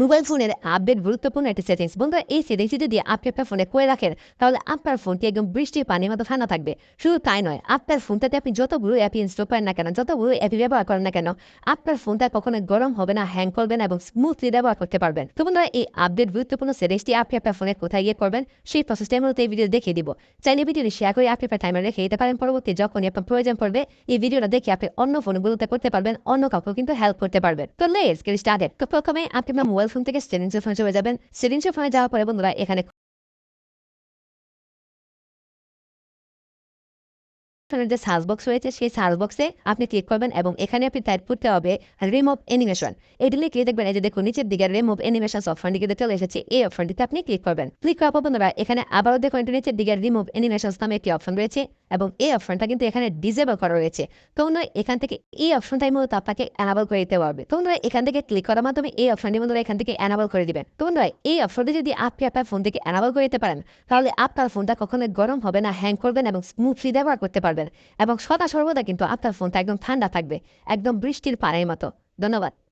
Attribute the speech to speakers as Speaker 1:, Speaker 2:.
Speaker 1: Mobile ফোনের update গুরুত্বপূর্ণ একটি সেটিংস বন্ধুরা, এই সেটিংসটি যদি আপনি আপনার ফোনে করে রাখেন, তাহলে আপনার ফোনটি একদম বৃষ্টির পানির মতো ঠান্ডা থাকবে। শুধু তাই নয়, আপনার ফোনটাতে আপনি যতগুলো অ্যাপি ইনস্টল করেন না কেন, যতগুলো অ্যাপি ব্যবহার করেন না কেন, আপনার ফোনটা কখনো গরম হবে না হ্যাং করবে না এবং স্মুথলি ব্যবহার করতে পারবেন। তো বন্ধুরা, এই আপডেট গুরুত্বপূর্ণ সেটিংসটি আপনি আপনার ফোনে কোথায় গিয়ে করবেন, সেই প্রসেসটাই মূলত এই ভিডিও দেখিয়ে দিব। চাইলে ভিডিওটি শেয়ার করে আপনি আপনার টাইমার রেখে দিতে পারেন, পরবর্তী যখনই আপনার প্রয়োজন পড়বে, এই ভিডিওটা দেখে আপনি অন্য ফোনগুলোতে করতে পারবেন, অন্য কাউকেও কিন্তু হেল্প করতে পারবেন। তো লেটস গেট স্টার্টেড তো প্রথমে আপনি আপনার মোবাইল ফোন থেকে সেটিংসের ফোনে চলে যাবেন। সেটিংসের ফোনে যাওয়ার পরে বন্ধুরা, এখানে যে সার্চ বক্স রয়েছে, সেই সার্চ বক্সে আপনি ক্লিক করবেন এবং এখানে আপনি টাইপ করতে হবে রিমুভ অ্যানিমেশন এটি লিখে দেখবেন, এই যে দেখুন, নিচের দিকে রিমুভ অ্যানিমেশন অপশনটিকে চলে এসেছে, এই অপশনটিতে আপনি ক্লিক করবেন। ক্লিক করার পর বন্ধুরা, এখানে আবারও দেখুন নিচের দিকে রিমুভ অ্যানিমেশন নামে একটি অপশন রয়েছে। এবং এই অপশনটা কিন্তু এখানে ডিজেবল করা রয়েছে। তো বন্ধুরা এখান থেকে এই অপশনটাই মূলত আপনাকে অ্যানাবল করে দিতে পারবে। তো বন্ধুরা এখান থেকে ক্লিক করার মাধ্যমে এই অপশনটি বন্ধুরা এখান থেকে অ্যানাবল করে দিবেন তো বন্ধুরা এই অপশনটি যদি আপনি আপনার ফোন থেকে অ্যানাবল করে দিতে পারেন, তাহলে আপনার ফোনটা কখনোই গরম হবে না হ্যাং করবেন এবং স্মুথলি ব্যবহার করতে পারবেন। এবং সদা সর্বদা কিন্তু আপনার ফোনটা একদম ঠান্ডা থাকবে, একদম বৃষ্টির পানির মতো। ধন্যবাদ।